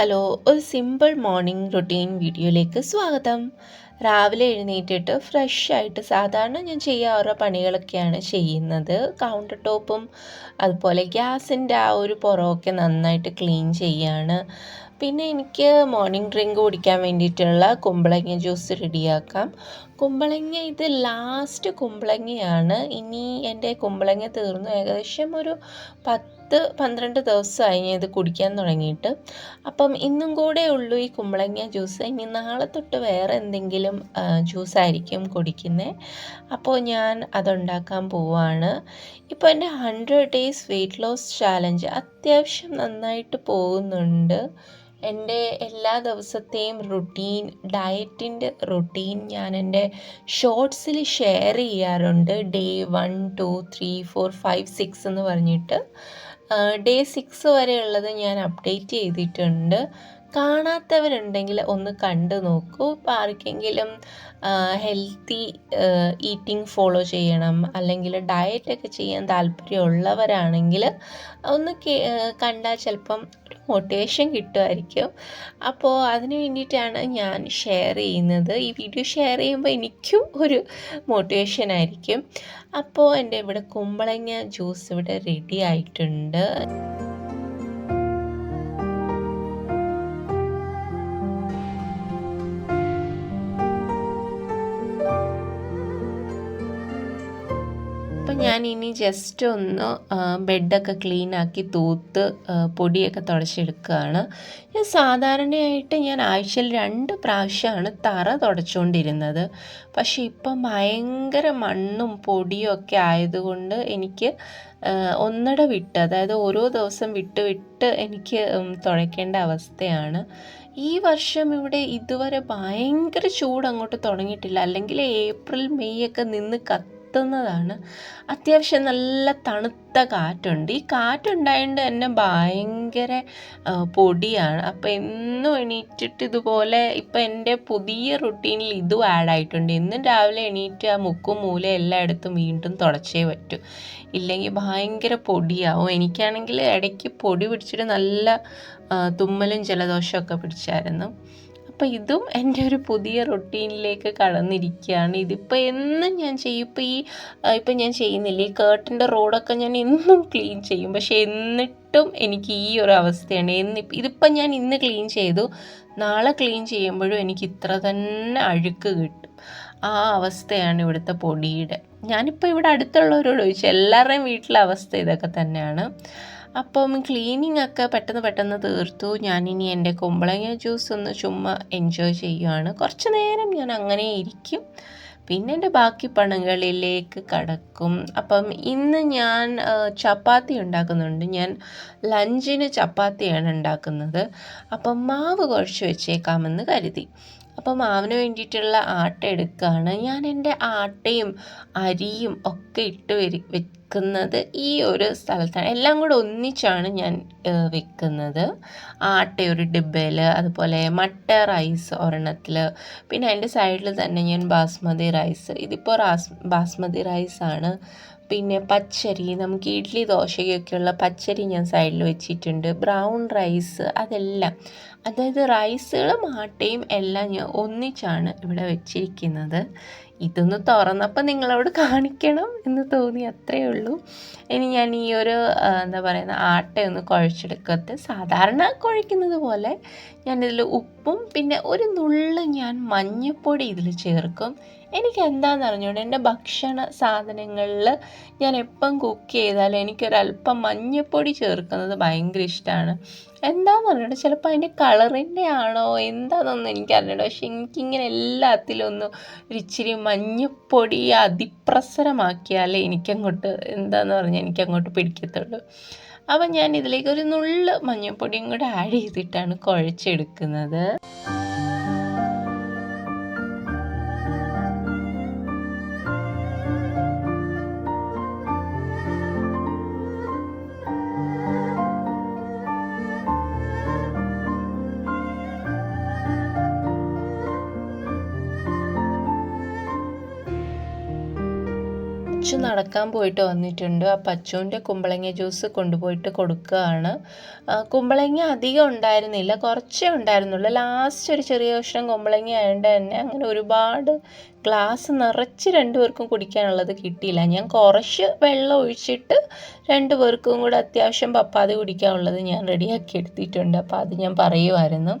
Hello ഒരു simple morning routine വീഡിയോയിലേക്ക് സ്വാഗതം. രാവിലെ എഴുന്നേറ്റിട്ട് ഫ്രഷ് ആയിട്ട് സാധാരണ ഞാൻ ചെയ്യാറുള്ള പണികളൊക്കെയാണ് ചെയ്യുന്നത്. കൗണ്ടർ ടോപ്പും അതുപോലെ ഗ്യാസിന്റെ ആ ഒരു പുറമൊക്കെ നന്നായിട്ട് ക്ലീൻ ചെയ്യാണ്. പിന്നെ എനിക്ക് മോർണിംഗ് ഡ്രിങ്ക് കുടിക്കാൻ വേണ്ടിയിട്ടുള്ള കുമ്പളങ്ങ ജ്യൂസ് റെഡിയാക്കാം. കുമ്പളങ്ങ ഇത് ലാസ്റ്റ് കുമ്പളങ്ങയാണ്. ഇനി എന്റെ കുമ്പളങ്ങ തീർന്നു. ഏകദേശം ഒരു പത്ത് പന്ത്രണ്ട് ദിവസമായി ഞാൻ ഇത് കുടിക്കാൻ തുടങ്ങിയിട്ട്. അപ്പം ഇന്നും കൂടെ ഉള്ളൂ ഈ കുമ്പളങ്ങ ജ്യൂസ്. ഇനി നാളെ തൊട്ട് വേറെ എന്തെങ്കിലും ജ്യൂസ് ആയിരിക്കും കുടിക്കുന്നത് അപ്പോൾ ഞാൻ അതുണ്ടാക്കാൻ പോവാണ്. ഇപ്പോൾ എന്റെ hundred days weight loss challenge അത്യാവശ്യം നന്നായിട്ട് പോകുന്നുണ്ട്. എന്റെ എല്ലാ ദിവസത്തെയും റുട്ടീൻ ഡയറ്റിന്റെ റുട്ടീൻ ഞാൻ എന്റെ ഷോർട്സിൽ ഷെയർ ചെയ്യാറുണ്ട്. Day one two three four five six എന്ന് പറഞ്ഞിട്ട്. ഡേ സിക്സ് വരെയുള്ളത് ഞാൻ അപ്ഡേറ്റ് ചെയ്തിട്ടുണ്ട്. കാണാത്തവരുണ്ടെങ്കിൽ ഒന്ന് കണ്ടു നോക്കൂ. ഇപ്പോൾ ആർക്കെങ്കിലും ഹെൽത്തി ഈറ്റിംഗ് ഫോളോ ചെയ്യണം അല്ലെങ്കിൽ ഡയറ്റൊക്കെ ചെയ്യാൻ താല്പര്യമുള്ളവരാണെങ്കിൽ ഒന്ന് കണ്ടാൽ ചിലപ്പം മോട്ടിവേഷൻ കിട്ടുമായിരിക്കും. അപ്പോൾ അതിന് വേണ്ടിയിട്ടാണ് ഞാൻ ഷെയർ ചെയ്യുന്നത്. ഈ വീഡിയോ ഷെയർ ചെയ്യുമ്പോൾ എനിക്കും ഒരു മോട്ടിവേഷൻ ആയിരിക്കും. അപ്പോൾ എന്റെ ഇവിടെ കുമ്പളങ്ങ ജ്യൂസ് ഇവിടെ റെഡി ആയിട്ടുണ്ട്. ഞാൻ ഇനി ജസ്റ്റ് ഒന്ന് ബെഡൊക്കെ ക്ലീൻ ആക്കി തൂത്ത് പൊടിയൊക്കെ തുടച്ചെടുക്കുകയാണ്. ഞാൻ സാധാരണയായിട്ട് ഞാൻ ആഴ്ചയിൽ രണ്ട് പ്രാവശ്യമാണ് തറ തുടച്ചുകൊണ്ടിരുന്നത് പക്ഷേ ഇപ്പം ഭയങ്കര മണ്ണും പൊടിയും ഒക്കെ ആയതുകൊണ്ട് എനിക്ക് ഒന്നട വിട്ട് അതായത് ഓരോ ദിവസം വിട്ട് വിട്ട് എനിക്ക് തുടയ്ക്കേണ്ട അവസ്ഥയാണ്. ഈ വർഷം ഇവിടെ ഇതുവരെ ഭയങ്കര ചൂട് അങ്ങോട്ട് തുടങ്ങിയിട്ടില്ല. അല്ലെങ്കിൽ ഏപ്രിൽ മെയ് ഒക്കെ നിന്ന് കത്ത് കത്തുന്നതാണ് അത്യാവശ്യം നല്ല തണുത്ത കാറ്റുണ്ട്. ഈ കാറ്റുണ്ടായതുകൊണ്ട് തന്നെ ഭയങ്കര പൊടിയാണ്. അപ്പോൾ എന്നും എണീറ്റിട്ട് ഇതുപോലെ ഇപ്പം എന്റെ പുതിയ റുട്ടീനിൽ ഇതും ആഡ് ആയിട്ടുണ്ട്. എന്നും രാവിലെ എണീറ്റ് ആ മുക്കും മൂലയും എല്ലായിടത്തും വീണ്ടും തുടച്ചേ പറ്റൂ. ഇല്ലെങ്കിൽ ഭയങ്കര പൊടിയാവും. എനിക്കാണെങ്കിൽ ഇടയ്ക്ക് പൊടി പിടിച്ചിട്ട് നല്ല തുമ്മലും ജലദോഷമൊക്കെ പിടിച്ചായിരുന്നു. അപ്പോൾ ഇതും എന്റെ ഒരു പുതിയ റൊട്ടീനിലേക്ക് കടന്നിരിക്കുകയാണ്. ഇതിപ്പോൾ എന്നും ഞാൻ ചെയ്യും. ഇപ്പോൾ ഈ ഇപ്പം ഞാൻ ചെയ്യുന്നില്ല. ഈ കേട്ടിന്റെ റോഡൊക്കെ ഞാൻ എന്നും ക്ലീൻ ചെയ്യും. പക്ഷെ എന്നിട്ടും എനിക്ക് ഈ ഒരു അവസ്ഥയാണ്. എന്ന് ഇതിപ്പം ഞാൻ ഇന്ന് ക്ലീൻ ചെയ്തു. നാളെ ക്ലീൻ ചെയ്യുമ്പോഴും എനിക്ക് ഇത്ര തന്നെ അഴുക്ക് കിട്ടും. ആ അവസ്ഥയാണ് ഇവിടുത്തെ പൊടിയുടെ. ഞാനിപ്പോൾ ഇവിടെ അടുത്തുള്ളവരോട് ചോദിച്ചു. എല്ലാവരുടെയും വീട്ടിലെ അവസ്ഥ ഇതൊക്കെ തന്നെയാണ്. അപ്പം ക്ലീനിങ് ഒക്കെ പെട്ടെന്ന് പെട്ടെന്ന് തീർത്തു. ഞാനിനി എന്റെ കുമ്പളങ്ങ ജ്യൂസ് ഒന്ന് ചുമ്മാ എൻജോയ് ചെയ്യുകയാണ് കുറച്ച് നേരം ഞാൻ അങ്ങനെ ഇരിക്കും. പിന്നെ എന്റെ ബാക്കി പണികളിലേക്ക് കടക്കും. അപ്പം ഇന്ന് ഞാൻ ചപ്പാത്തി ഉണ്ടാക്കുന്നുണ്ട്. ഞാൻ ലഞ്ചിന് ചപ്പാത്തിയാണ് ഉണ്ടാക്കുന്നത്. അപ്പം മാവ് കുഴച്ച് വെച്ചേക്കാമെന്ന് കരുതി. അപ്പോൾ മാവിന് വേണ്ടിയിട്ടുള്ള ആട്ട എടുക്കുകയാണ് ഞാൻ എന്റെ ആട്ടയും അരിയും ഒക്കെ ഇട്ട് വരി വെക്കുന്നത് ഈ ഒരു സ്ഥലത്താണ്. എല്ലാം കൂടെ ഒന്നിച്ചാണ് ഞാൻ വെക്കുന്നത്. ആട്ട ഒരു അതുപോലെ മട്ട റൈസ് ഒരെണ്ണത്തിൽ. പിന്നെ അതിന്റെ സൈഡിൽ തന്നെ ഞാൻ ബാസ്മതി റൈസ്. ഇതിപ്പോൾ ബാസ്മതി റൈസാണ് പിന്നെ പച്ചരി നമുക്ക് ഇഡ്ഡലി ദോശയൊക്കെയുള്ള പച്ചരി ഞാൻ സൈഡിൽ വെച്ചിട്ടുണ്ട്. ബ്രൗൺ റൈസ് അതെല്ലാം. അതായത് റൈസുകളും ആട്ടയും എല്ലാം ഞാൻ ഒന്നിച്ചാണ് ഇവിടെ വെച്ചിരിക്കുന്നത്. ഇതൊന്ന് തുറന്നപ്പോൾ നിങ്ങളോട് കാണിക്കണം എന്ന് തോന്നി അത്രയേ ഉള്ളൂ. ഇനി ഞാൻ ഈ ഒരു എന്താ പറയുന്ന ആട്ടയൊന്ന് കുഴച്ചെടുക്കത്ത് സാധാരണ കുഴയ്ക്കുന്നത് പോലെ ഞാനിതിൽ ഉപ്പും പിന്നെ ഒരു നുള്ള് ഞാൻ മഞ്ഞൾപ്പൊടി ഇതിൽ ചേർക്കും. എനിക്ക് എന്താണെന്ന് അറിഞ്ഞുകൊണ്ട് എന്റെ ഭക്ഷണ സാധനങ്ങളിൽ ഞാൻ എപ്പം കുക്ക് ചെയ്താലും എനിക്കൊരല്പം മഞ്ഞൾപ്പൊടി ചേർക്കുന്നത് ഭയങ്കര ഇഷ്ടമാണ് എന്താണെന്ന് അറിഞ്ഞൂട ചിലപ്പോൾ അതിന്റെ കളറിന്റെ ആണോ? എന്താണെന്നൊന്നും എനിക്കറിഞ്ഞൂട. പക്ഷെ എനിക്കിങ്ങനെ എല്ലാത്തിലും ഒന്ന് ഒരിച്ചിരി മഞ്ഞപ്പൊടി അതിപ്രസരമാക്കിയാലേ എനിക്കങ്ങോട്ട് എന്താണെന്ന് പറഞ്ഞാൽ എനിക്കങ്ങോട്ട് പിടിക്കത്തുള്ളൂ. അപ്പം ഞാൻ ഇതിലേക്ക് ഒരു നുള്ള് മഞ്ഞൾപ്പൊടിയും കൂടെ ആഡ് ചെയ്തിട്ടാണ് കുഴച്ചെടുക്കുന്നത്. നടക്കാൻ പോയിട്ട് വന്നിട്ടുണ്ട്. ആ അച്ചുവിന്റെ കുമ്പളങ്ങ ജ്യൂസ് കൊണ്ടുപോയിട്ട് കൊടുക്കുകയാണ്. കുമ്പളങ്ങ അധികം ഉണ്ടായിരുന്നില്ല. കുറച്ചേ ഉണ്ടായിരുന്നുള്ളൂ. ലാസ്റ്റ് ഒരു ചെറിയ കഷ്ണം കുമ്പളങ്ങ ആയതുകൊണ്ട് തന്നെ അങ്ങനെ ഒരുപാട് ഗ്ലാസ് നിറച്ച് രണ്ടുപേർക്കും കുടിക്കാനുള്ളത് കിട്ടിയില്ല. ഞാൻ കുറച്ച് വെള്ളം ഒഴിച്ചിട്ട് രണ്ടു പേർക്കും കൂടെ അത്യാവശ്യം പപ്പാതി കുടിക്കാനുള്ളത് ഞാൻ റെഡിയാക്കി എടുത്തിട്ടുണ്ട്. അപ്പോൾ അത് ഞാൻ പറയുമായിരുന്നു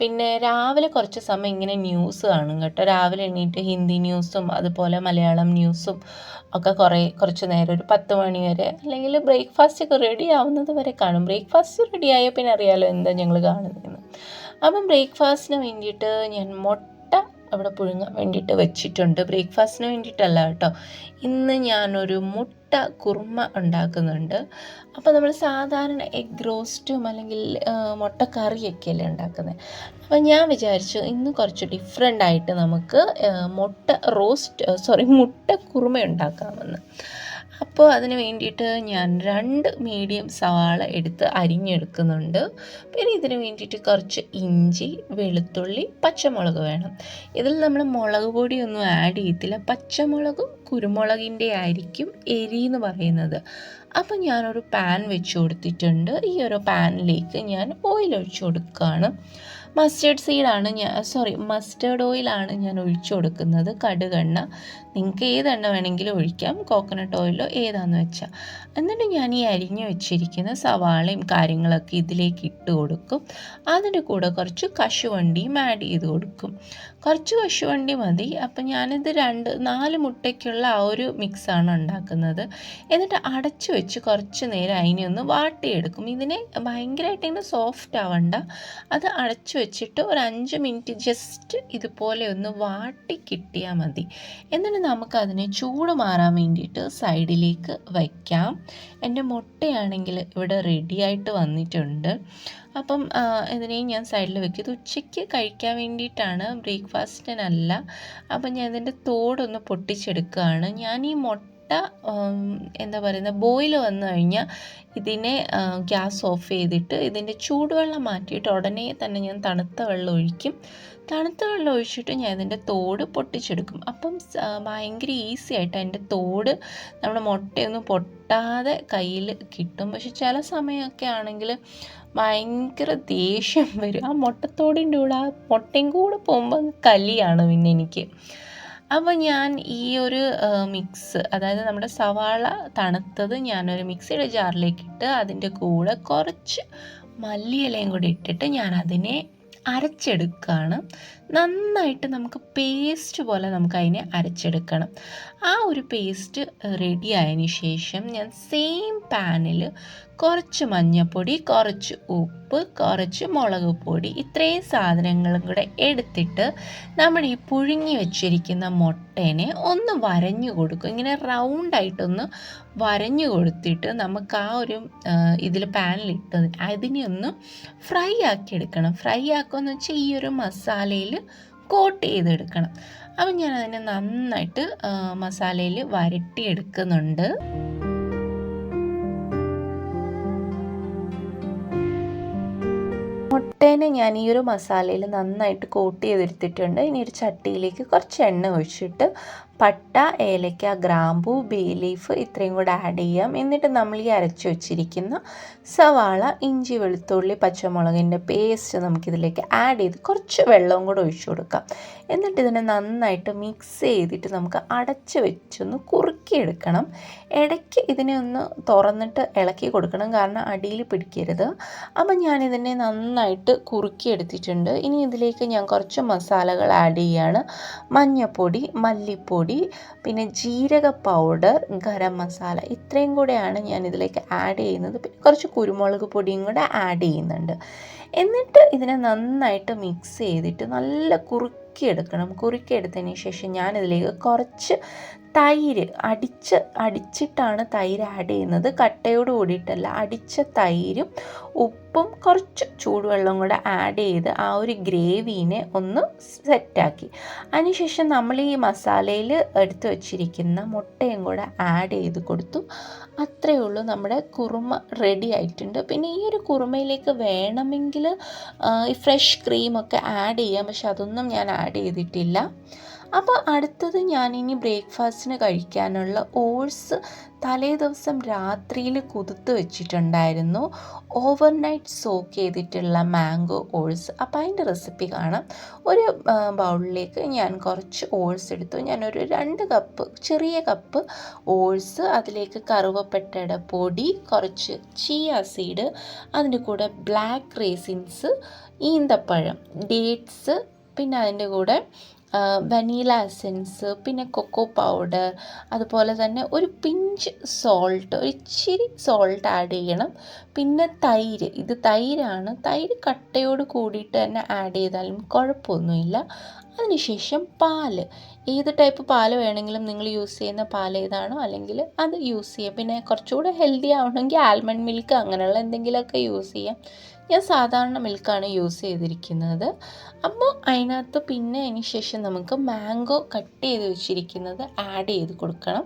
പിന്നെ രാവിലെ കുറച്ച് സമയം ഇങ്ങനെ ന്യൂസ് കാണും കേട്ടോ. രാവിലെ എണീറ്റ് ഹിന്ദി ന്യൂസും അതുപോലെ മലയാളം ന്യൂസും ഒക്കെ കുറേ കുറച്ച് നേരം ഒരു പത്ത് മണി വരെ അല്ലെങ്കിൽ ബ്രേക്ക്ഫാസ്റ്റ് ഒക്കെ റെഡി ആവുന്നത് വരെ കാണും. ബ്രേക്ക്ഫാസ്റ്റ് റെഡി ആയാൽ പിന്നെ അറിയാലോ എന്താ ഞങ്ങൾ കാണുന്നതെന്ന്. അപ്പം ബ്രേക്ക്ഫാസ്റ്റിന് വേണ്ടിയിട്ട് ഞാൻ മുട്ട അവിടെ പുഴുങ്ങാൻ വേണ്ടിയിട്ട് വെച്ചിട്ടുണ്ട്. ബ്രേക്ക്ഫാസ്റ്റിന് വേണ്ടിയിട്ടല്ല കേട്ടോ. ഇന്ന് ഞാനൊരു മുട്ട കുറുമ ഉണ്ടാക്കുന്നുണ്ട്. അപ്പോൾ നമ്മൾ സാധാരണ എഗ് റോസ്റ്റും അല്ലെങ്കിൽ മുട്ട മുട്ടക്കറിയൊക്കെ അല്ലേ ഉണ്ടാക്കുന്നത് അപ്പോൾ ഞാൻ വിചാരിച്ചു ഇന്ന് കുറച്ച് ഡിഫറെന്റ് ആയിട്ട് നമുക്ക് മുട്ട റോസ്റ്റ് സോറി മുട്ട കുറുമ ഉണ്ടാക്കാമെന്ന്. അപ്പോൾ അതിന് വേണ്ടിയിട്ട് ഞാൻ രണ്ട് മീഡിയം സവാള എടുത്ത് അരിഞ്ഞെടുക്കുന്നുണ്ട്. പിന്നെ ഇതിന് വേണ്ടിയിട്ട് കുറച്ച് ഇഞ്ചി വെളുത്തുള്ളി പച്ചമുളക് വേണം. ഇതിൽ നമ്മൾ മുളക് പൊടിയൊന്നും ആഡ് ചെയ്യത്തില്ല. പച്ചമുളകും കുരുമുളകിന്റെ ആയിരിക്കും എരി എന്ന് പറയുന്നത്. അപ്പം ഞാനൊരു പാൻ വെച്ച് കൊടുത്തിട്ടുണ്ട്. ഈ ഒരു പാനിലേക്ക് ഞാൻ ഓയിൽ ഒഴിച്ചു കൊടുക്കുകയാണ്. മസ്റ്റേർഡ് സീഡാണ് ഞാൻ സോറി മസ്റ്റേർഡ് ഓയിലാണ് ഞാൻ ഒഴിച്ചു കൊടുക്കുന്നത്. കടുകെണ്ണ. നിങ്ങൾക്ക് ഏതെണ്ണ വേണമെങ്കിലും ഒഴിക്കാം. കോക്കനട്ട് ഓയിലോ ഏതാണെന്ന് വെച്ചാൽ എന്നിട്ട് ഞാൻ ഈ അരിഞ്ഞു വെച്ചിരിക്കുന്ന സവാളയും കാര്യങ്ങളൊക്കെ ഇതിലേക്ക് ഇട്ട് കൊടുക്കും. അതിന്റെ കൂടെ കുറച്ച് കശുവണ്ടിയും ആഡ് ചെയ്ത് കൊടുക്കും. കുറച്ച് കശുവണ്ടി മതി. അപ്പം ഞാനിത് രണ്ട് നാല് മുട്ടയ്ക്കുള്ള ആ ഒരു മിക്സാണ് ഉണ്ടാക്കുന്നത്. എന്നിട്ട് അടച്ചു വെച്ച് കുറച്ച് നേരം അതിനെ ഒന്ന് വാട്ടിയെടുക്കും. ഇതിനെ ഭയങ്കരമായിട്ട് ഇങ്ങനെ സോഫ്റ്റ് ആവണ്ട. അത് അടച്ചു വെച്ചിട്ട് ഒരു അഞ്ച് മിനിറ്റ് ജസ്റ്റ് ഇതുപോലെ ഒന്ന് വാട്ടി കിട്ടിയാൽ മതി. എന്നിട്ട് നമുക്ക് അതിനെ ചൂട് മാറാൻ വേണ്ടിയിട്ട് സൈഡിലേക്ക് വയ്ക്കാം എന്റെ മുട്ടയാണെങ്കിൽ ഇവിടെ റെഡിയായിട്ട് വന്നിട്ടുണ്ട്. അപ്പം ഇതിനെയും ഞാൻ സൈഡിൽ വെക്കും. ഇത് ഉച്ചയ്ക്ക് കഴിക്കാൻ വേണ്ടിയിട്ടാണ് ബ്രേക്ക്ഫാസ്റ്റിനല്ല. അപ്പം ഞാൻ ഇതിന്റെ തോടൊന്ന് പൊട്ടിച്ചെടുക്കുകയാണ്. ഞാൻ ഈ മുട്ട എന്താ പറയുന്നത് ബോയിൽ വന്നു കഴിഞ്ഞാൽ ഇതിനെ ഗ്യാസ് ഓഫ് ചെയ്തിട്ട് ഇതിന്റെ ചൂടുവെള്ളം മാറ്റിയിട്ട് ഉടനെ തന്നെ ഞാൻ തണുത്ത വെള്ളം ഒഴിക്കും. തണുത്ത വെള്ളം ഒഴിച്ചിട്ട് ഞാൻ ഇതിന്റെ തോട് പൊട്ടിച്ചെടുക്കും. അപ്പം ഭയങ്കര ഈസി ആയിട്ട് അതിന്റെ തോട് നമ്മുടെ മുട്ടയൊന്നും പൊട്ടാതെ കയ്യിൽ കിട്ടും. പക്ഷെ ചില സമയമൊക്കെ ആണെങ്കിൽ ഭയങ്കര ദേഷ്യം വരും. ആ മുട്ടത്തോടിന്റെ കൂടെ ആ മുട്ടയും കൂടെ പോകുമ്പോൾ കലിയാണ് പിന്നെ എനിക്ക്. അപ്പോൾ ഞാൻ ഈ ഒരു മിക്സ് അതായത് നമ്മുടെ സവാള തണുത്തത് ഞാനൊരു മിക്സിയുടെ ജാറിലേക്ക് ഇട്ട് അതിന്റെ കൂടെ കുറച്ച് മല്ലിയിലയും കൂടി ഇട്ടിട്ട് ഞാൻ അതിനെ അരച്ചെടുക്കുകയാണ്. നന്നായിട്ട് നമുക്ക് പേസ്റ്റ് പോലെ നമുക്ക് അതിനെ അരച്ചെടുക്കണം. ആ ഒരു പേസ്റ്റ് റെഡി ആയതിന് ശേഷം ഞാൻ സെയിം പാനിൽ കുറച്ച് മഞ്ഞൾപ്പൊടി കുറച്ച് ഉപ്പ് കുറച്ച് മുളക് പൊടി ഇത്രയും സാധനങ്ങളും കൂടെ എടുത്തിട്ട് നമ്മൾ ഈ പുഴുങ്ങി വെച്ചിരിക്കുന്ന മുട്ടേനെ ഒന്ന് വരഞ്ഞു കൊടുക്കും. ഇങ്ങനെ റൗണ്ടായിട്ടൊന്ന് വരഞ്ഞു കൊടുത്തിട്ട് നമുക്ക് ആ ഒരു ഇതിൽ പാനിലിട്ട് അതിനെ ഒന്ന് ഫ്രൈ ആക്കി എടുക്കണം. ഫ്രൈ ആക്കുകയെന്ന് വെച്ചാൽ ഈ ഒരു മസാലയിൽ കോട്ട് ചെയ്തെടുക്കണം. അപ്പം ഞാൻ അതിനെ നന്നായിട്ട് മസാലയിൽ വരട്ടിയെടുക്കുന്നുണ്ട്. മുട്ടേനെ ഞാൻ ഈ ഒരു മസാലയിൽ നന്നായിട്ട് കോട്ട് ചെയ്തെടുത്തിട്ടുണ്ട്. ഇനി ഒരു ചട്ടിയിലേക്ക് കുറച്ച് എണ്ണ ഒഴിച്ചിട്ട് പട്ട ഏലക്ക ഗ്രാമ്പു ബേ ലീഫ് ഇത്രയും കൂടെ ആഡ് ചെയ്യാം. എന്നിട്ട് നമ്മൾ ഈ അരച്ച് വെച്ചിരിക്കുന്ന സവാള ഇഞ്ചി വെളുത്തുള്ളി പച്ചമുളകിന്റെ പേസ്റ്റ് നമുക്കിതിലേക്ക് ആഡ് ചെയ്ത് കുറച്ച് വെള്ളവും കൂടെ ഒഴിച്ചു കൊടുക്കാം. എന്നിട്ട് ഇതിനെ നന്നായിട്ട് മിക്സ് ചെയ്തിട്ട് നമുക്ക് അടച്ച് വെച്ചൊന്ന് കുറുക്കിയെടുക്കണം. ഇടയ്ക്ക് ഇതിനെ ഒന്ന് തുറന്നിട്ട് ഇളക്കി കൊടുക്കണം. കാരണം അടിയിൽ പിടിക്കരുത്. അപ്പം ഞാനിതിനെ നന്നായിട്ട് കുറുക്കിയെടുത്തിട്ടുണ്ട് ഇനി ഇതിലേക്ക് ഞാൻ കുറച്ച് മസാലകൾ ആഡ് ചെയ്യാണ്. മഞ്ഞൾപ്പൊടി മല്ലിപ്പൊടി പിന്നെ ജീരക പൗഡർ ഗരം മസാല ഇത്രയും കൂടെയാണ് ഞാൻ ഇതിലേക്ക് ആഡ് ചെയ്യുന്നത്. പിന്നെ കുറച്ച് കുരുമുളക് പൊടിയും കൂടെ ആഡ് ചെയ്യുന്നുണ്ട്. എന്നിട്ട് ഇതിനെ നന്നായിട്ട് മിക്സ് ചെയ്തിട്ട് നല്ല കുറുക്കി എടുക്കണം. കുറുക്കി കുറുക്കിയെടുത്തതിന് ശേഷം ഞാനിതിലേക്ക് കുറച്ച് തൈര് അടിച്ച് അടിച്ചിട്ടാണ് തൈര് ആഡ് ചെയ്യുന്നത്. കട്ടയോട് കൂടിയിട്ടല്ല അടിച്ച തൈരും ഉപ്പും കുറച്ച് ചൂടുവെള്ളം കൂടെ ആഡ് ചെയ്ത് ആ ഒരു ഗ്രേവീനെ ഒന്ന് സെറ്റാക്കി അതിനുശേഷം നമ്മൾ ഈ മസാലയിൽ എടുത്തു വച്ചിരിക്കുന്ന മുട്ടയും കൂടെ ആഡ് ചെയ്ത് കൊടുത്തു. അത്രയേ ഉള്ളൂ. നമ്മുടെ കുറുമ റെഡി ആയിട്ടുണ്ട്. പിന്നെ ഈ ഒരു കുറുമയിലേക്ക് വേണമെങ്കിൽ ഈ ഫ്രഷ് ക്രീമൊക്കെ ആഡ് ചെയ്യാം. പക്ഷെ അതൊന്നും ഞാൻ ആഡ് ചെയ്തിട്ടില്ല. അപ്പോൾ അടുത്തത് ഞാനിനി ബ്രേക്ക്ഫാസ്റ്റിന് കഴിക്കാനുള്ള ഓട്സ് തലേ ദിവസം രാത്രിയിൽ കുതിർത്ത് വെച്ചിട്ടുണ്ടായിരുന്നു. ഓവർനൈറ്റ് സോക്ക് ചെയ്തിട്ടുള്ള മാംഗോ ഓൾസ് അപ്പോൾ അതിന്റെ റെസിപ്പി കാണാം. ഒരു ബൗളിലേക്ക് ഞാൻ കുറച്ച് ഓൾസ് എടുത്തു. ഞാനൊരു രണ്ട് കപ്പ് ചെറിയ കപ്പ് ഓൾസ് അതിലേക്ക് കറുവപ്പെട്ടയുടെ പൊടി കുറച്ച് ചിയ സീഡ് അതിന്റെ കൂടെ ബ്ലാക്ക് റേസിൻസ് ഈന്തപ്പഴം ഡേറ്റ്സ് പിന്നെ അതിന്റെ കൂടെ വനീല എസൻസ് പിന്നെ കൊക്കോ പൗഡർ അതുപോലെ തന്നെ ഒരു പിഞ്ച് സോൾട്ട് ഒരു ഇച്ചിരി സോൾട്ട് ആഡ് ചെയ്യണം. പിന്നെ തൈര് ഇത് തൈരാണ്. തൈര് കട്ടയോട് കൂടിയിട്ട് തന്നെ ആഡ് ചെയ്താലും കുഴപ്പമൊന്നുമില്ല. അതിനുശേഷം പാൽ. ഏത് ടൈപ്പ് പാൽ വേണമെങ്കിലും നിങ്ങൾ യൂസ് ചെയ്യുന്ന പാൽ ഏതാണോ അല്ലെങ്കിൽ അത് യൂസ് ചെയ്യാം. പിന്നെ കുറച്ചുകൂടെ ഹെൽത്തി ആവണമെങ്കിൽ ആൽമണ്ട് മിൽക്ക് അങ്ങനെയുള്ള എന്തെങ്കിലുമൊക്കെ യൂസ് ചെയ്യാം. ഞാൻ സാധാരണ മിൽക്കാണ് യൂസ് ചെയ്തിരിക്കുന്നത്. അപ്പോൾ അതിനകത്ത് പിന്നെ അതിന് ശേഷം നമുക്ക് മാംഗോ കട്ട് ചെയ്ത് വെച്ചിരിക്കുന്നത് ആഡ് ചെയ്ത് കൊടുക്കണം.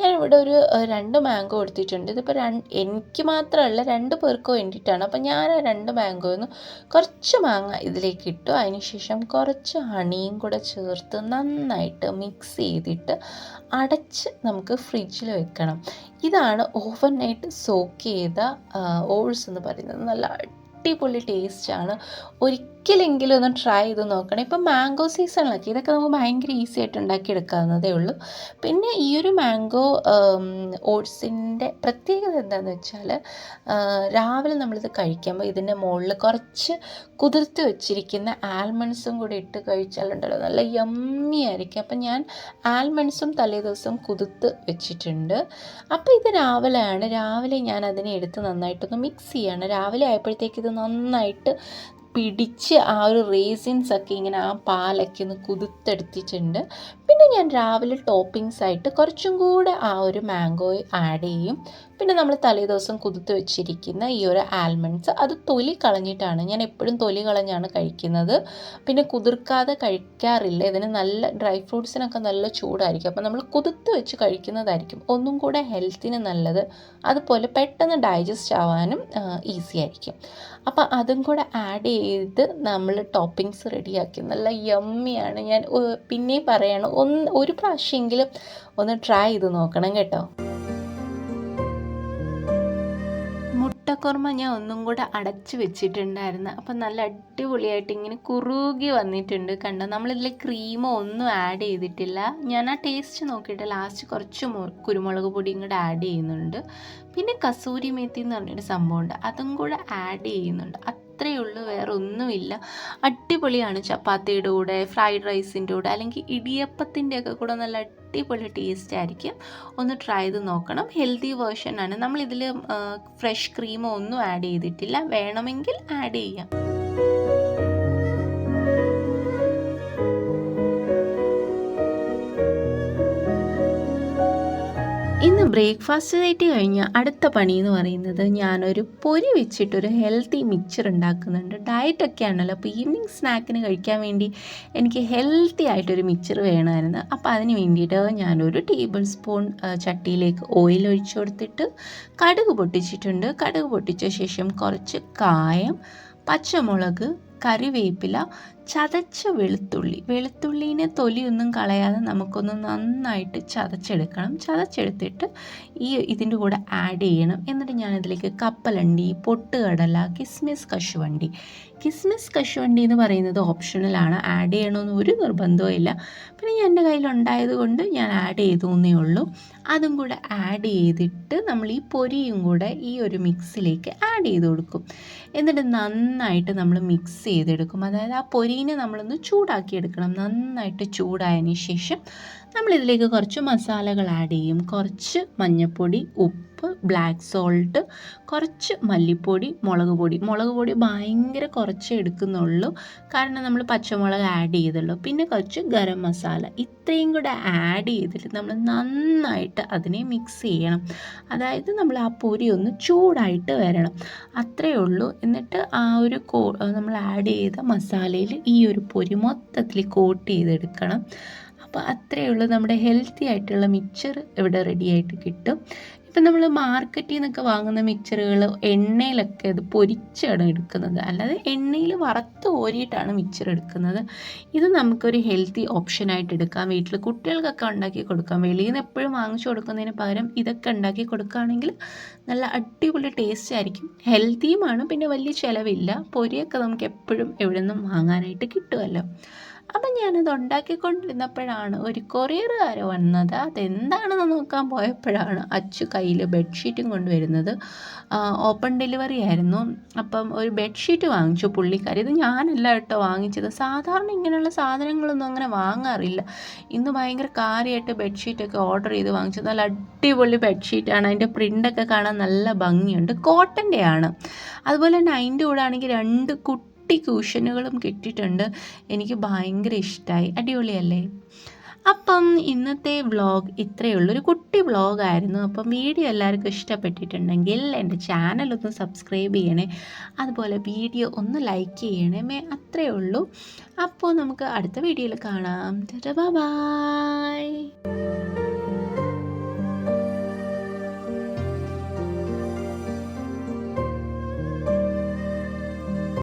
ഞാൻ ഇവിടെ ഒരു രണ്ട് മാംഗോ എടുത്തിട്ടുണ്ട്. ഇതിപ്പോൾ രണ്ട് എനിക്ക് മാത്രമല്ല രണ്ട് പേർക്ക് വേണ്ടിയിട്ടാണ്. അപ്പോൾ ഞാൻ ആ രണ്ട് മാംഗോന്ന് കുറച്ച് മാങ്ങ ഇതിലേക്ക് ഇട്ടു. അതിന് ശേഷം കുറച്ച് ഹണിയും കൂടെ ചേർത്ത് നന്നായിട്ട് മിക്സ് ചെയ്തിട്ട് അടച്ച് നമുക്ക് ഫ്രിഡ്ജിൽ വെക്കണം. ഇതാണ് ഓവർ നൈറ്റ് സോക്ക് ചെയ്ത ഓൾസ് എന്ന് പറയുന്നത്. നല്ല അടിപൊളി ടേസ്റ്റാണ് ഒരിക്കലെങ്കിലും ഒന്ന് ട്രൈ ചെയ്ത് നോക്കണം. ഇപ്പം മാംഗോ സീസണിലൊക്കെ ഇതൊക്കെ നമുക്ക് ഭയങ്കര ഈസി ആയിട്ട് ഉണ്ടാക്കിയെടുക്കാവുന്നതേ ഉള്ളൂ. പിന്നെ ഈ ഒരു മാംഗോ ഓട്സിന്റെ പ്രത്യേകത എന്താണെന്ന് വെച്ചാൽ രാവിലെ നമ്മളിത് കഴിക്കുമ്പോൾ ഇതിന്റെ മുകളിൽ കുറച്ച് കുതിർത്ത് വെച്ചിരിക്കുന്ന ആൽമണ്ട്സും കൂടി ഇട്ട് കഴിച്ചാലുണ്ടല്ലോ. നല്ല യമ്മി ആയിരിക്കും. അപ്പം ഞാൻ ആൽമണ്ട്സും തലേ ദിവസം കുതിർത്ത് വെച്ചിട്ടുണ്ട്. അപ്പോൾ ഇത് രാവിലെയാണ്. രാവിലെ ഞാൻ അതിനെ എടുത്ത് നന്നായിട്ടൊന്ന് മിക്സ് ചെയ്യാണ്. രാവിലെ ആയപ്പോഴത്തേക്ക് ഇത് നന്നായിട്ട് പിടിച്ച് ആ ഒരു റേസിൻസ് ഒക്കെ ഇങ്ങനെ ആ പാലൊക്കെ ഒന്ന് കുതിർത്തെടുത്തിട്ടുണ്ട്. പിന്നെ ഞാൻ രാവിലെ ടോപ്പിങ്സ് ആയിട്ട് കുറച്ചും കൂടെ ആ ഒരു മാംഗോ ആഡ് ചെയ്യും. പിന്നെ നമ്മൾ തലേ ദിവസം കുതിർത്ത് വെച്ചിരിക്കുന്ന ഈ ഒരു ആൽമണ്ട്സ് അത് തൊലി കളഞ്ഞിട്ടാണ്. ഞാൻ എപ്പോഴും തൊലി കളഞ്ഞാണ് കഴിക്കുന്നത്. പിന്നെ കുതിർക്കാതെ കഴിക്കാറില്ല. ഇതിന് നല്ല ഡ്രൈ ഫ്രൂട്ട്സിനൊക്കെ നല്ല ചൂടായിരിക്കും. അപ്പോൾ നമ്മൾ കുതിർത്ത് വെച്ച് കഴിക്കുന്നതായിരിക്കും. ഒന്നും കൂടെ ഹെൽത്തിന് നല്ലത്. അതുപോലെ പെട്ടെന്ന് ഡൈജസ്റ്റ് ആവാനും ഈസി ആയിരിക്കും. അപ്പോൾ അതും കൂടെ ആഡ് ചെയ്ത് നമ്മൾ ടോപ്പിങ്സ് റെഡിയാക്കി നല്ല യമ്മിയാണ് ഞാൻ പിന്നെയും പറയണം ഒന്ന് ഒരു പ്രാവശ്യമെങ്കിലും ഒന്ന് ട്രൈ ചെയ്ത് നോക്കണം കേട്ടോ. മുട്ടക്കുറുമ ഞാൻ ഒന്നും കൂടെ അടച്ചു വെച്ചിട്ടുണ്ടായിരുന്നു. അപ്പം നല്ല അടിപൊളിയായിട്ട് ഇങ്ങനെ കുറുകി വന്നിട്ടുണ്ട് കണ്ടോ? നമ്മളിതിൽ ക്രീമോ ഒന്നും ആഡ് ചെയ്തിട്ടില്ല. ഞാൻ ആ ടേസ്റ്റ് നോക്കിയിട്ട് ലാസ്റ്റ് കുറച്ച് കുരുമുളക് പൊടിയും കൂടെ ആഡ് ചെയ്യുന്നുണ്ട്. പിന്നെ കസൂരി മേത്തി എന്ന് പറഞ്ഞൊരു സംഭവമുണ്ട്. അതും കൂടെ ആഡ് ചെയ്യുന്നുണ്ട്. അത്രയേ ഉള്ളൂ വേറെ ഒന്നുമില്ല അടിപൊളിയാണ് ചപ്പാത്തിയുടെ കൂടെ ഫ്രൈഡ് റൈസിന്റെ കൂടെ അല്ലെങ്കിൽ ഇടിയപ്പത്തിന്റെ ഒക്കെ കൂടെ നല്ല അടിപൊളി ടേസ്റ്റ് ആയിരിക്കും. ഒന്ന് ട്രൈ ചെയ്ത് നോക്കണം. ഹെൽത്തി വേർഷൻ വേർഷനാണ് നമ്മളിതിൽ ഫ്രഷ് ക്രീമോ ഒന്നും ആഡ് ചെയ്തിട്ടില്ല. വേണമെങ്കിൽ ആഡ് ചെയ്യാം. ബ്രേക്ക്ഫാസ്റ്റ് ആയിട്ട് കഴിഞ്ഞാൽ അടുത്ത പണി എന്ന് പറയുന്നത് ഞാനൊരു പൊരി വെച്ചിട്ടൊരു ഹെൽത്തി മിക്സർ ഉണ്ടാക്കുന്നുണ്ട്. ഡയറ്റൊക്കെ ആണല്ലോ. അപ്പോൾ ഈവനിങ് സ്നാക്കിന് കഴിക്കാൻ വേണ്ടി എനിക്ക് ഹെൽത്തി ആയിട്ടൊരു മിക്സർ വേണമായിരുന്നു. അപ്പോൾ അതിന് വേണ്ടിയിട്ട് ഞാനൊരു ടേബിൾ സ്പൂൺ ചട്ടിയിലേക്ക് ഓയിൽ ഒഴിച്ചു കൊടുത്തിട്ട് കടുക് പൊട്ടിച്ചിട്ടുണ്ട്. കടുക് പൊട്ടിച്ച ശേഷം കുറച്ച് കായം പച്ചമുളക് കറിവേപ്പില ചതച്ച വെളുത്തുള്ളി. വെളുത്തുള്ളീനെ തൊലിയൊന്നും കളയാതെ നമുക്കൊന്ന് നന്നായിട്ട് ചതച്ചെടുക്കണം. ചതച്ചെടുത്തിട്ട് ഈ ഇതിന്റെ കൂടെ ആഡ് ചെയ്യണം. എന്നിട്ട് ഞാനിതിലേക്ക് കപ്പലണ്ടി പൊട്ടുകടല കിസ്മിസ് കശുവണ്ടി കിസ്മിസ് കശുവണ്ടി എന്ന് പറയുന്നത് ഓപ്ഷണലാണ് ആഡ് ചെയ്യണമെന്ന് ഒരു നിർബന്ധവും ഇല്ല. പിന്നെ എന്റെ കയ്യിലുണ്ടായത് കൊണ്ട് ഞാൻ ആഡ് ചെയ്തു എന്നേ ഉള്ളൂ. അതും കൂടെ ആഡ് ചെയ്തിട്ട് നമ്മൾ ഈ പൊരിയും കൂടെ ഈ ഒരു മിക്സിലേക്ക് ആഡ് ചെയ്ത് കൊടുക്കും. എന്നിട്ട് നന്നായിട്ട് നമ്മൾ മിക്സ് ചെയ്തെടുക്കും. അതായത് ആ പൊരീനെ നമ്മളൊന്ന് ചൂടാക്കിയെടുക്കണം നന്നായിട്ട് ചൂടായതിന് ശേഷം നമ്മളിതിലേക്ക് കുറച്ച് മസാലകൾ ആഡ് ചെയ്യും. കുറച്ച് മഞ്ഞൾപ്പൊടി ഉപ്പ് ബ്ലാക്ക് സോൾട്ട് കുറച്ച് മല്ലിപ്പൊടി മുളക് പൊടി. മുളക് പൊടി ഭയങ്കര കുറച്ച് എടുക്കുന്നുള്ളൂ. കാരണം നമ്മൾ പച്ചമുളക് ആഡ് ചെയ്തുള്ളൂ. പിന്നെ കുറച്ച് ഗരം മസാല. ഇത്രയും കൂടെ ആഡ് ചെയ്തിട്ട് നമ്മൾ നന്നായിട്ട് അതിനെ മിക്സ് ചെയ്യണം. അതായത് നമ്മൾ ആ പൊരി ഒന്ന് ചൂടായിട്ട് വരണം. അത്രയേ ഉള്ളൂ. എന്നിട്ട് ആ ഒരു കോ നമ്മൾ ആഡ് ചെയ്ത മസാലയിൽ ഈ ഒരു പൊരി മൊത്തത്തിൽ കോട്ട് ചെയ്തെടുക്കണം. അപ്പോൾ അത്രയേ ഉള്ളൂ. നമ്മുടെ ഹെൽത്തി ആയിട്ടുള്ള മിക്സ്ചർ ഇവിടെ റെഡി ആയിട്ട് കിട്ടും. ഇപ്പം നമ്മൾ മാർക്കറ്റിൽ നിന്നൊക്കെ വാങ്ങുന്ന മിക്സറുകൾ എണ്ണയിലൊക്കെ അത് പൊരിച്ചാണ് എടുക്കുന്നത്. അല്ലാതെ എണ്ണയിൽ വറുത്ത് ഓരിയിട്ടാണ് മിക്സർ എടുക്കുന്നത്. ഇത് നമുക്കൊരു ഹെൽത്തി ഓപ്ഷനായിട്ട് എടുക്കാം. വീട്ടിൽ കുട്ടികൾക്കൊക്കെ ഉണ്ടാക്കി കൊടുക്കാം. വെളിയിൽ നിന്ന് എപ്പോഴും വാങ്ങിച്ചു കൊടുക്കുന്നതിന് പകരം ഇതൊക്കെ ഉണ്ടാക്കി കൊടുക്കുകയാണെങ്കിൽ നല്ല അടിപൊളി ടേസ്റ്റ് ആയിരിക്കും. ഹെൽത്തിയുമാണ് പിന്നെ വലിയ ചിലവില്ല. പൊരിയൊക്കെ നമുക്ക് എപ്പോഴും എവിടെ നിന്നും വാങ്ങാനായിട്ട് കിട്ടുമല്ലോ. അപ്പം ഞാനത് ഉണ്ടാക്കിക്കൊണ്ടിരുന്നപ്പോഴാണ് ഒരു കൊറിയറുകാർ വന്നത്. അതെന്താണെന്ന് നോക്കാൻ പോയപ്പോഴാണ് അച്ചു കയ്യിൽ ബെഡ്ഷീറ്റും കൊണ്ടുവരുന്നത്. ഓപ്പൺ ഡെലിവറി ആയിരുന്നു. അപ്പം ഒരു ബെഡ്ഷീറ്റ് വാങ്ങിച്ചു പുള്ളിക്കാരി. ഇത് ഞാനല്ല കേട്ടോ വാങ്ങിച്ചത്. സാധാരണ ഇങ്ങനെയുള്ള സാധനങ്ങളൊന്നും അങ്ങനെ വാങ്ങാറില്ല. ഇന്ന് ഭയങ്കര കാര്യമായിട്ട് ബെഡ്ഷീറ്റൊക്കെ ഓർഡർ ചെയ്ത് വാങ്ങിച്ചു. നല്ല അടിപൊളി ബെഡ്ഷീറ്റാണ്. അതിന്റെ പ്രിന്റൊക്കെ കാണാൻ നല്ല ഭംഗിയുണ്ട്. കോട്ടന്റെ ആണ്. അതുപോലെ തന്നെ അതിന്റെ കൂടെ ആണെങ്കിൽ രണ്ട് കുട്ടി കുട്ടി ക്യൂഷനുകളും കിട്ടിയിട്ടുണ്ട്. എനിക്ക് ഭയങ്കര ഇഷ്ടമായി അടിപൊളിയല്ലേ? അപ്പം ഇന്നത്തെ വ്ളോഗ് ഉള്ളൂ. ഒരു കുട്ടി വ്ളോഗായിരുന്നു അപ്പം വീഡിയോ എല്ലാവർക്കും ഇഷ്ടപ്പെട്ടിട്ടുണ്ടെങ്കിൽ എന്റെ ചാനൽ ഒന്ന് സബ്സ്ക്രൈബ് ചെയ്യണേ. അതുപോലെ വീഡിയോ ഒന്ന് ലൈക്ക് ചെയ്യണേ മേ അത്രയേ ഉള്ളൂ. അപ്പോൾ നമുക്ക് അടുത്ത വീഡിയോയിൽ കാണാം. ബൈ